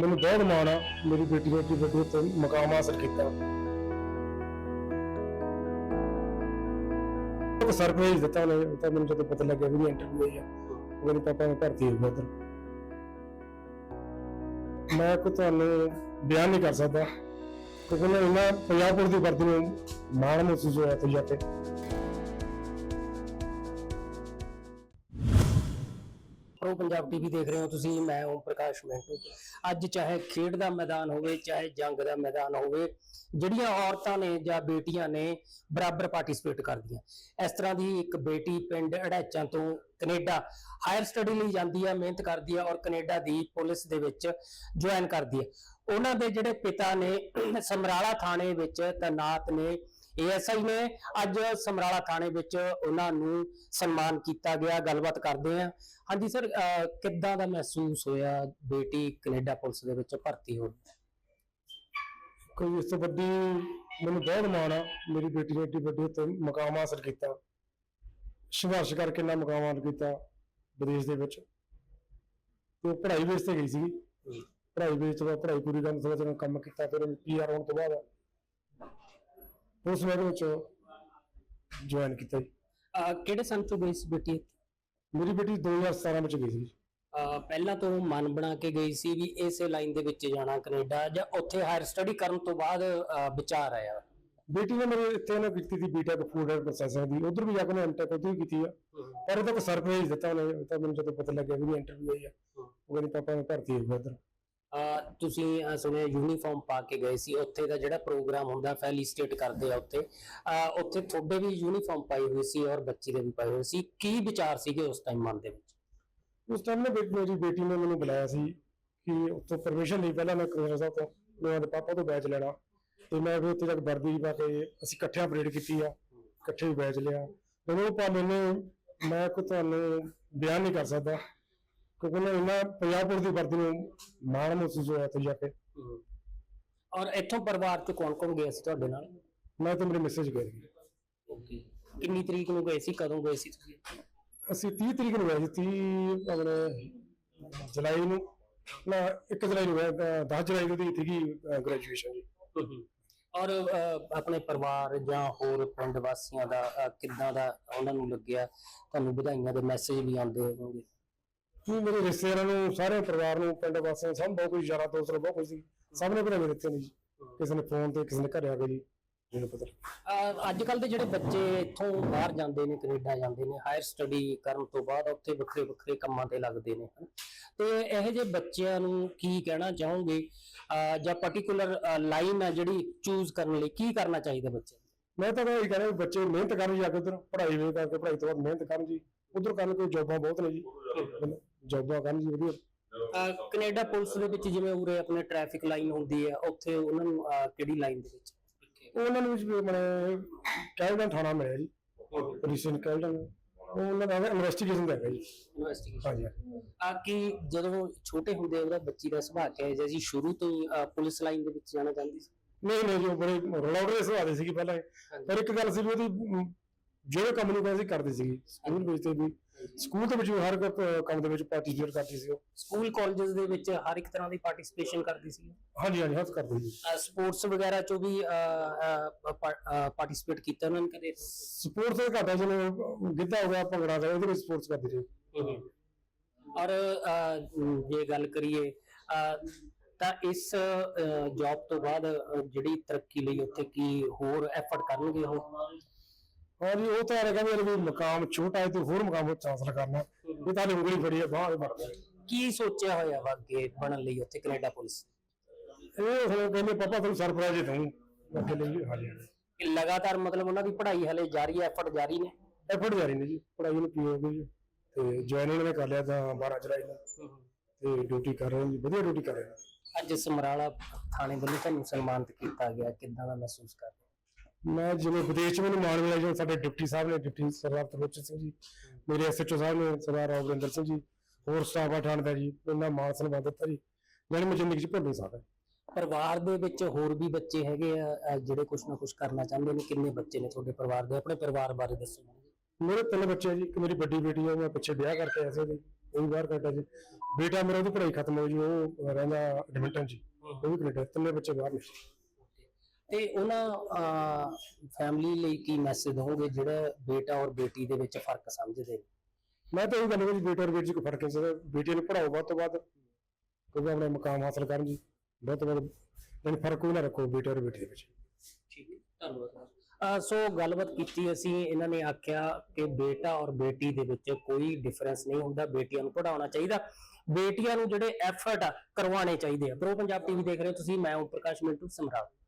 ਮੈਨੂੰ ਬਹੁਤ ਮਾਣ ਆ, ਮੇਰੀ ਬੇਟੀ ਨੇ ਏਡੀ ਵੱਡੀ ਉੱਤੇ ਮਕਾਮ ਹਾਸਲ ਕੀਤਾ। ਉਹ ਸਰਪ੍ਰਾਈਜ਼ ਦਿੱਤਾ ਉਹਨੇ ਤਾਂ ਮੈਨੂੰ ਜਦੋਂ ਪਤਾ ਲੱਗਿਆ ਵੀ ਇੰਟਰਵਿਊ ਹੋਈ ਆ। ਉਹ ਕਹਿੰਦੀ, ਪਾਪਾ, ਮੈਂ ਭਰਤੀ ਹੋ ਗਿਆ ਉੱਧਰ ਮੈਂ ਕੋ ਤੁਹਾਨੂੰ ਬਿਆਨ ਨਹੀਂ ਕਰ ਸਕਦਾ। ਕਿਉਂਕਿ ਮੈਂ ਇਹਨਾਂ ਪੰਜਾਬ ਪੁਲਿਸ ਦੀ ਵਰਦੀ ਨੂੰ ਮਾਣ ਮਹਿਸੂਸ ਹੋਇਆ ਤੇ ਜਾ ਕੇ। ਪੰਜਾਬ ਟੀਵੀ ਦੇਖ ਰਹੇ ਹੋ ਤੁਸੀਂ, ਮੈਂ ਓਮ ਪ੍ਰਕਾਸ਼ ਮਿੰਟੂ ਅੱਜ ਚਾਹੇ ਖੇਡ ਦਾ ਮੈਦਾਨ ਹੋਵੇ, ਚਾਹੇ ਜੰਗ ਦਾ ਮੈਦਾਨ ਹੋਵੇ, ਜਿਹੜੀਆਂ ਔਰਤਾਂ ਨੇ ਜਾਂ ਬੇਟੀਆਂ ਨੇ ਬਰਾਬਰ ਪਾਰਟਿਸਿਪੇਟ ਕਰਦੀਆਂ। ਇਸ ਤਰ੍ਹਾਂ ਦੀ ਇੱਕ ਬੇਟੀ ਪਿੰਡ ਅੜੈਚਾਂ ਤੋਂ ਕੈਨੇਡਾ ਹਾਇਰ ਸਟੱਡੀ ਲਈ ਜਾਂਦੀ ਹੈ ਮਿਹਨਤ ਕਰਦੀ ਹੈ ਔਰ ਕੈਨੇਡਾ ਦੀ ਪੁਲਿਸ ਦੇ ਵਿੱਚ ਜੁਆਇਨ ਕਰਦੀ ਹੈ ਉਹਨਾਂ ਦੇ ਜਿਹੜੇ ਪਿਤਾ ਨੇ, ਸਮਰਾਲਾ ਥਾਣੇ ਵਿੱਚ ਤੈਨਾਤ ਨੇ ਏਐਸਆਈ ਨੇ ਅੱਜ ਸਮਰਾਲਾ ਥਾਣੇ ਵਿੱਚ ਉਹਨਾਂ ਨੂੰ ਸਨਮਾਨ ਕੀਤਾ ਗਿਆ। ਗੱਲਬਾਤ ਕਰਦੇ ਆ ਹਾਂਜੀ ਸਰ ਕਿੱਦਾਂ ਦਾ ਮਹਿਸੂਸ ਹੋਇਆ? ਬੇਟੀ ਕੈਨੇਡਾ ਪੁਲਿਸ ਦੇ ਵਿੱਚ ਭਰਤੀ ਹੋਣ। ਕੋਈ ਇਸ ਤੋਂ ਵੱਡੀ ਮੈਨੂੰ ਬਹੁਤ ਮਾਣ ਆ। ਮੇਰੀ ਬੇਟੀ ਨੇ ਏਡੀ ਵੱਡੀ ਉੱਤੇ ਮਕਾਮ ਹਾਸਲ ਕੀਤਾ। ਸੰਘਰਸ਼ ਕਰਕੇ ਨਾ ਮਕਾਮ ਹਾਸਲ ਕੀਤਾ ਵਿਦੇਸ਼ ਦੇ ਵਿੱਚ। ਤੇ ਪੜ੍ਹਾਈ ਬੇਸ ਤੇ ਗਈ ਸੀ ਪੜ੍ਹਾਈ ਬੇਸ ਤੋਂ ਪੜ੍ਹਾਈ ਪੂਰੀ ਕਰਨ ਤੋਂ ਬਾਅਦ ਕੰਮ ਕੀਤਾ ਫਿਰ ਪੀਆਰ ਹੋਣ ਤੋਂ ਬਾਅਦ ਉਸ ਵੇਲੇ ਵਿੱਚ ਜੁਆਇਨ ਕੀਤਾ ਜੀ। ਅਹ ਕਿਹੜੇ ਸੰਨ ਤੋਂ ਗਈ ਸੀ ਬੇਟੀ? ਮੇਰੀ ਬੇਟੀ 2017 ਵਿੱਚ ਗਈ ਸੀ ਅਹ ਪਹਿਲਾਂ ਤੋਂ ਮਨ ਬਣਾ ਕੇ ਗਈ ਸੀ ਵੀ ਇਸੇ ਲਾਈਨ ਦੇ ਵਿੱਚ ਜਾਣਾ ਕੈਨੇਡਾ ਜਾਂ ਉੱਥੇ ਹਾਇਰ ਸਟੱਡੀ ਕਰਨ ਤੋਂ ਬਾਅਦ ਅਹ ਵਿਚਾਰ ਆਇਆ। ਬੇਟੀ ਨੇ ਮੇਰੇ ਇੱਥੇ ਨਾ ਕੀਤੀ ਸੀ ਬੀਟੈਕ ਫੂਡ ਐਂਡ ਪ੍ਰੋਸੈਸਿੰਗ ਦੀ। ਉਧਰ ਵੀ ਜਾ ਕੇ ਉਹਨੇ ਐਮਟੈਕ ਉੱਧਰ ਵੀ ਕੀਤੀ ਆ। ਪਰ ਉਹਦਾ ਕੋਈ ਸਰਪ੍ਰਾਈਜ਼ ਦਿੱਤਾ ਉਹਨੇ। ਉਹ ਤਾਂ ਮੈਨੂੰ ਜਦੋਂ ਪਤਾ ਲੱਗਿਆ ਵੀ ਇੰਟਰਵਿਊ ਹੋਈ ਆ। ਉਹ ਕਹਿੰਦੀ ਪਾਪਾ ਮੈਂ ਭਰਤੀ ਹੋ ਗਿਆ ਉੱਧਰ ਤੁਸੀਂ, ਅਹ ਸੁਣਿਆ ਯੂਨੀਫਾਰਮ ਪਾ ਕੇ ਗਏ ਸੀ, ਉੱਥੇ ਦਾ ਜਿਹੜਾ ਪ੍ਰੋਗਰਾਮ ਹੁੰਦਾ ਫੈਲੀਸਟੇਟ ਕਰਦੇ ਆ ਉੱਥੇ, ਅਹ, ਉੱਥੇ ਤੁਹਾਡੇ ਵੀ ਯੂਨੀਫਾਰਮ ਪਾਈ ਹੋਈ ਸੀ ਔਰ ਬੱਚੀ ਦੇ ਵੀ ਪਾਈ ਹੋਈ ਸੀ। ਕੀ ਵਿਚਾਰ ਸੀਗੇ ਉਸ ਟਾਈਮ ਮਨ ਦੇ ਵਿੱਚ? ਉਸ ਟਾਈਮ ਨਾ ਬੇ- ਮੇਰੀ ਬੇਟੀ ਨੇ ਮੈਨੂੰ ਬੁਲਾਇਆ ਸੀ ਕਿ ਉੱਥੋਂ ਪਰਮਿਸ਼ਨ ਲਈ, ਪਹਿਲਾਂ ਮੈਂ ਕਮਿਸ਼ਨਰ ਸਾਹਿਬ ਤੋਂ ਮੈਂ ਉਹਦੇ ਪਾਪਾ ਤੋਂ ਬੈਚ ਲੈਣਾ। ਤੇ ਮੈਂ ਫਿਰ ਉੱਥੇ ਜਾ ਵਰਦੀ ਪਾ ਕੇ ਅਸੀਂ ਇਕੱਠਿਆਂ ਪਰੇਡ ਕੀਤੀ ਆ, ਇਕੱਠੇ ਹੀ ਬੈਚ ਲਿਆ ਮੈਨੂੰ ਪਾ ਮੈਨੂੰ ਮੈਂ ਕੋ ਤੁਹਾਨੂੰ ਬਿਆਨ ਨਹੀਂ ਕਰ ਸਕਦਾ ਕਿਉਂਕਿ ਮੈਂ ਇਹਨਾਂ ਪੰਜਾਬ ਪੁਲਿਸ ਦੀ ਵਰਦੀ ਨੂੰ ਮਾਣ ਮਹਿਸੂਸ ਹੋਇਆ ਤੇ ਜਾ ਕੇ। ਔਰ ਇੱਥੋਂ ਪਰਿਵਾਰ ਚ ਕੌਣ ਕੌਣ ਗਿਆ ਸੀ ਤੁਹਾਡੇ ਨਾਲ? ਮੈਂ ਤੇ ਮੇਰੇ ਮੈਸੇਜ ਗਏ ਸੀ। ਓਕੇ। ਕਿੰਨੀ ਤਰੀਕ ਨੂੰ ਗਏ ਸੀ? ਕਦੋਂ ਗਏ ਸੀ ਤੁਸੀਂ? ਅਸੀਂ 30 ਤਰੀਕ ਨੂੰ ਗਏ ਸੀ 30 ਆਪਣੇ ਜੁਲਾਈ ਨੂੰ। ਨਾ 1 ਜੁਲਾਈ ਨੂੰ ਗਏ 10 ਜੁਲਾਈ ਨੂੰ ਦੀ ਸੀਗੀ ਗ੍ਰੈਜੂਏਸ਼ਨ ਜੀ। ਔਰ ਆਪਣੇ ਪਰਿਵਾਰ ਜਾਂ ਹੋਰ ਪਿੰਡ ਵਾਸੀਆਂ ਦਾ ਕਿੱਦਾਂ ਦਾ ਉਹਨਾਂ ਨੂੰ ਲੱਗਿਆ? ਤੁਹਾਨੂੰ ਵਧਾਈਆਂ ਦੇ ਮੈਸੇਜ ਵੀ ਆਉਂਦੇ ਹੋਣਗੇ। ਕੀ ਮੇਰੇ ਰਿਸ਼ਤੇਦਾਰਾਂ ਨੂੰ ਸਾਰੇ ਪਰਿਵਾਰ ਨੂੰ ਪਿੰਡ ਵਾਸੀਆਂ ਨੂੰ ਸਭ ਬਹੁਤ ਕੁਝ ਯਾਰਾਂ ਦੋਸਤ ਨੂੰ ਬਹੁਤ ਕੁਝ ਸੀ ਸਭ ਨੇ ਬਣਾ ਦਿੱਤੇ ਨੇ ਜੀ। ਕਿਸੇ ਨੇ ਫੋਨ ਤੇ ਕਿਸੇ ਨੇ ਘਰੇ ਆ ਕੇ ਜੀ ਜਿਹਨੂੰ ਪਤਾ। ਅੱਜ ਕੱਲ ਦੇ ਜਿਹੜੇ ਬੱਚੇ ਇੱਥੋਂ ਬਾਹਰ ਜਾਂਦੇ ਨੇ ਕੈਨੇਡਾ ਜਾਂਦੇ ਨੇ ਹਾਇਰ ਸਟੱਡੀ ਕਰਨ ਤੋਂ ਬਾਅਦ ਉੱਥੇ ਵੱਖਰੇ ਵੱਖਰੇ ਕੰਮਾਂ ਤੇ ਲੱਗਦੇ ਨੇ ਹਨਾ। ਤੇ ਇਹੋ ਜਿਹੇ ਬੱਚਿਆਂ ਨੂੰ ਕੀ ਕਹਿਣਾ ਚਾਹੋਗੇ? ਜਾਂ ਪਾਰਟਿਕੂਲਰ ਲਾਈਨ ਆ ਜਿਹੜੀ ਚੂਜ਼ ਕਰਨ ਲਈ ਕੀ ਕਰਨਾ ਚਾਹੀਦਾ ਬੱਚੇ? ਮੈਂ ਤਾਂ ਇਹ ਕਹਿੰਦਾ ਬੱਚੇ ਮਿਹਨਤ ਕਰਨ ਜਾ ਕੇ ਉਧਰ ਪੜ੍ਹਾਈ ਵੇ ਕਰਕੇ ਪੜ੍ਹਾਈ ਤੋਂ ਬਾਅਦ ਮਿਹਨਤ ਕਰਨ ਜੀ। ਉਧਰ ਕਰਨ ਕੋਈ ਜੋਬਾਂ ਬਹੁਤ ਨੇ ਜੀ। ਜੋਬਾਂ ਕਰਨ ਜੀ ਵਧੀਆ ਅਹ ਕੈਨੇਡਾ ਪੁਲਿਸ ਦੇ ਵਿੱਚ ਜਿਵੇਂ ਉਰੇ ਆਪਣੇ ਟ੍ਰੈਫਿਕ ਲਾਈਨ ਹੁੰਦੀ ਹੈ ਉੱਥੇ ਉਹਨਾਂ ਨੂੰ ਅਹ ਕਿਹੜੀ ਲਾਈਨ ਦੇ ਵਿੱਚ? ਉਹਨਾਂ ਨੂੰ ਵੀ ਮਨੇ ਕੈਲਡਨ ਥਾਣਾ ਮਿਲਿਆ ਜੀ। ਪੁਲਿਸ ਕੈਲਡਨ ਉਹ ਉਹਨਾਂ ਦਾ ਇਨਵੈਸਟੀਗੇਸ਼ਨ ਦਾ ਹੈਗਾ ਜੀ। ਇਨਵੈਸਟੀਗੇਸ਼ਨ ਹਾਂਜੀ। ਆ ਕਿ ਜਦੋਂ ਛੋਟੇ ਹੁੰਦੇ ਉਹਦਾ ਬੱਚੀ ਦਾ ਸੁਭਾਅ ਕਿਹਾ ਜਿਹਾ ਸੀ? ਸ਼ੁਰੂ ਤੋਂ ਹੀ ਅਹ, ਪੁਲਿਸ ਲਾਈਨ ਦੇ ਵਿੱਚ ਜਾਣਾ ਚਾਹੁੰਦੀ ਸੀ? ਨਹੀਂ ਨਹੀਂ ਜੀ ਉਹ ਬੜੇ ਰੋਲਆਊਟ ਦੇ ਸੁਭਾਅ ਦੇ ਸੀਗੀ ਪਹਿਲਾਂ ਇਹ। ਪਰ ਇੱਕ ਗੱਲ ਸੀ ਵੀ ਉਹਦੀ ਅਮ, ਜਿਹੜੇ ਕੰਮ ਨੂੰ ਕਹਿੰਦੀ ਕਰਦੀ ਸੀਗੀ ਸਕੂਲ ਵਿੱਚ ਤੇ ਵੀ ਸਕੂਲ ਦੇ ਵਿੱਚ ਵੀ ਹਰ ਇੱਕ ਪ- ਕੰਮ ਦੇ ਵਿੱਚ ਪਾਰਟਿਸਿਪੇਟ ਕਰਦੀ ਸੀ ਉਹ। ਸਕੂਲ ਕਾਲਜਸ ਦੇ ਵਿੱਚ ਹਰ ਇੱਕ ਤਰ੍ਹਾਂ ਦੀ ਪਾਰਟਿਸਿਪੇਸ਼ਨ ਕਰਦੀ ਸੀ ਹਾਂਜੀ ਹਾਂਜੀ ਹੱਥ ਕਰਦੀ ਸੀ। ਸਪੋਰਟਸ ਵਗੈਰਾ ਚੋਂ ਵੀ ਪਾਰਟਿਸਿਪੇਟ ਕੀਤਾ ਉਹਨਾਂ ਨੇ ਕਦੇ? ਸਪੋਰਟਸ ਦਾ ਘਾਟਾ ਜਿਵੇਂ ਗਿੱਧਾ ਹੋ ਗਿਆ ਭੰਗੜਾ ਦਾ ਉਹਦੇ ਵਿੱਚ ਸਪੋਰਟਸ ਕਰਦੀ ਰਹੀ। ਔਰ ਅਹ, ਜੇ ਗੱਲ ਕਰੀਏ ਅਹ, ਤਾਂ ਇਸ ਜੌਬ ਤੋਂ ਬਾਅਦ ਅਹ, ਜਿਹੜੀ ਤਰੱਕੀ ਲਈ ਉੱਥੇ ਕੀ ਹੋਰ ਐਫਰਟ ਕਰਨਗੇ ਉਹ? ਹਾਂਜੀ ਉਹ ਤਾਂ ਹੈਗਾ ਵੀ ਵੀ ਮਕਾਮ ਛੋਟਾ ਹੈ ਤੇ ਹੋਰ ਮਕਾਮ ਵਿੱਚ ਹਾਸਲ ਕਰਨਾ ਇਹ ਤਾਂ ਉਂਗਲੀ ਫੜੀ ਹੈ ਬਾਹਰ ਮਰਦਾ ਕੀ ਸੋਚਿਆ ਹੋਇਆ ਵਾ ਅੱਗੇ ਬਣਨ ਲਈ ਉੱਥੇ ਕੈਨੇਡਾ ਪੁਲਿਸ? ਇਹ ਹੁਣ ਕਹਿੰਦੇ ਪਾਪਾ ਤੁਹਾਨੂੰ ਸਰਪ੍ਰਾਈਜ਼ ਦਊਂ। ਅੱਗੇ ਲਈ ਹਾਂਜੀ ਕਿ ਲਗਾਤਾਰ ਮਤਲਬ ਉਹਨਾਂ ਦੀ ਪੜ੍ਹਾਈ ਹਲੇ ਜਾਰੀ ਹੈ ਐਫਰਟ ਜਾਰੀ ਨੇ? ਐਫਰਟ ਜਾਰੀ ਨੇ ਜੀ ਪੜਾਈ ਨੂੰ ਹੋ ਗਈ ਤੇ ਜੁਆਇਨਿੰਗ ਨੇ ਕਰ ਲਿਆ ਤਾਂ 12 ਜੁਲਾਈ ਨੂੰ। ਤੇ ਡਿਊਟੀ ਕਰ ਰਹੇ ਜੀ ਵਧੀਆ ਡਿਊਟੀ ਕਰ ਰਹੇ ਅੱਜ ਸਮਰਾਲਾ ਥਾਣੇ ਵੱਲੋਂ ਤੁਹਾਨੂੰ ਸਨਮਾਨਿਤ ਕੀਤਾ ਗਿਆ ਕਿੱਦਾਂ ਦਾ ਮਹਿਸੂਸ ਕਰ ਰਹੇ ਹੋ? ਮੈਂ ਜਿਵੇਂ ਵਿਦੇਸ਼ ਚ ਮੈਨੂੰ ਮਾਣ ਮਿਲਿਆ ਜੋ ਸਾਡੇ ਡਿਪਟੀ ਸਾਹਿਬ ਨੇ ਡਿਪਟੀ ਸਰਦਾਰ ਤਰਲੋਚਨ ਸਿੰਘ ਜੀ ਮੇਰੇ ਐਸਐਚਓ ਸਾਹਿਬ ਨੇ ਸਰਦਾਰ ਰਵਿੰਦਰ ਸਿੰਘ ਜੀ ਹੋਰ ਸਟਾਫ ਆਠਾਣ ਦਾ ਜੀ ਉਹਨਾਂ ਮਾਣ ਸਨਮਾਨ ਦਿੱਤਾ ਜੀ ਮੈਨੂੰ ਮੈਂ ਜ਼ਿੰਦਗੀ ਚ ਭੁੱਲ ਨਹੀਂ ਸਕਦਾ। ਪਰਿਵਾਰ ਦੇ ਵਿੱਚ ਹੋਰ ਵੀ ਬੱਚੇ ਹੈਗੇ ਆ ਜਿਹੜੇ ਕੁਝ ਨਾ ਕੁਝ ਕਰਨਾ ਚਾਹੁੰਦੇ ਨੇ ਕਿੰਨੇ ਬੱਚੇ ਨੇ ਤੁਹਾਡੇ ਪਰਿਵਾਰ ਦੇ? ਆਪਣੇ ਪਰਿਵਾਰ ਬਾਰੇ ਦੱਸੋ। ਮੇਰੇ ਤਿੰਨ ਬੱਚੇ ਆ ਜੀ ਇੱਕ ਮੇਰੀ ਵੱਡੀ ਬੇਟੀ ਹੈ ਮੈਂ ਪਿੱਛੇ ਵਿਆਹ ਕਰਕੇ ਆਇਆ ਸੀ ਉਹਦੀ ਉਹ ਵੀ ਬਾਹਰ ਕੈਨੇਡਾ 'ਚ ਬੇਟਾ ਮੇਰਾ ਉਹਦੀ ਪੜ੍ਹਾਈ ਖਤਮ ਹੋ ਗਈ ਉਹ ਰਹਿੰਦਾ ਐਡਮਿੰਟਨ 'ਚ ਉਹ ਵੀ ਕੈਨੇਡਾ ਤਿੰਨੇ ਬੱਚੇ ਬਾਹਰ ਨੇ। ਤੇ ਉਹਨਾਂ ਫੈਮਿਲੀ ਲਈ ਕੀ ਮੈਸੇਜ ਦੋਗੇ ਜਿਹੜਾ ਬੇਟਾ ਔਰ ਬੇਟੀ ਦੇ ਵਿੱਚ ਫ਼ਰਕ ਸਮਝਦੇ ਨੇ? ਮੈਂ ਤਾਂ ਇਹ ਗੱਲ ਕਰੀ ਬੇਟੇ ਔਰ ਬੇਟੀ 'ਚ ਕੋਈ ਫ਼ਰਕ ਨਹੀਂ ਬੇਟੀ ਨੂੰ ਪੜਾਓ ਵੱਧ ਤੋਂ ਵੱਧ ਕਿਉਂਕਿ ਆਪਣੇ ਮੁਕਾਮ ਹਾਸਲ ਕਰਨ ਜੀ ਵੱਧ ਤੋਂ ਵੱਧ ਯਾਨੀ ਫ਼ਰਕ ਕੋਈ ਨਾ ਰੱਖੋ ਬੇਟੇ ਔਰ ਬੇਟੀ ਦੇ ਵਿੱਚ। ਠੀਕ ਹੈ ਧੰਨਵਾਦ। ਸੋ ਗੱਲਬਾਤ ਕੀਤੀ ਅਸੀਂ ਇਹਨਾਂ ਨੇ ਆਖਿਆ ਕਿ ਬੇਟਾ ਔਰ ਬੇਟੀ ਦੇ ਵਿੱਚ ਕੋਈ ਡਿਫਰੈਂਸ ਨਹੀਂ ਹੁੰਦਾ ਬੇਟੀਆਂ ਨੂੰ ਪੜਾਉਣਾ ਚਾਹੀਦਾ। ਬੇਟੀਆਂ ਨੂੰ ਜਿਹੜੇ ਐਫਰਟ ਕਰਵਾਉਣੇ ਚਾਹੀਦੇ ਆ। ਪ੍ਰੋ ਪੰਜਾਬ ਟੀਵੀ ਦੇਖ ਰਹੇ ਹੋ ਤੁਸੀਂ ਮੈਂ ਓਮ ਪ੍ਰਕਾਸ਼ ਮਿੰਟੂ ਸਮਰਾਟ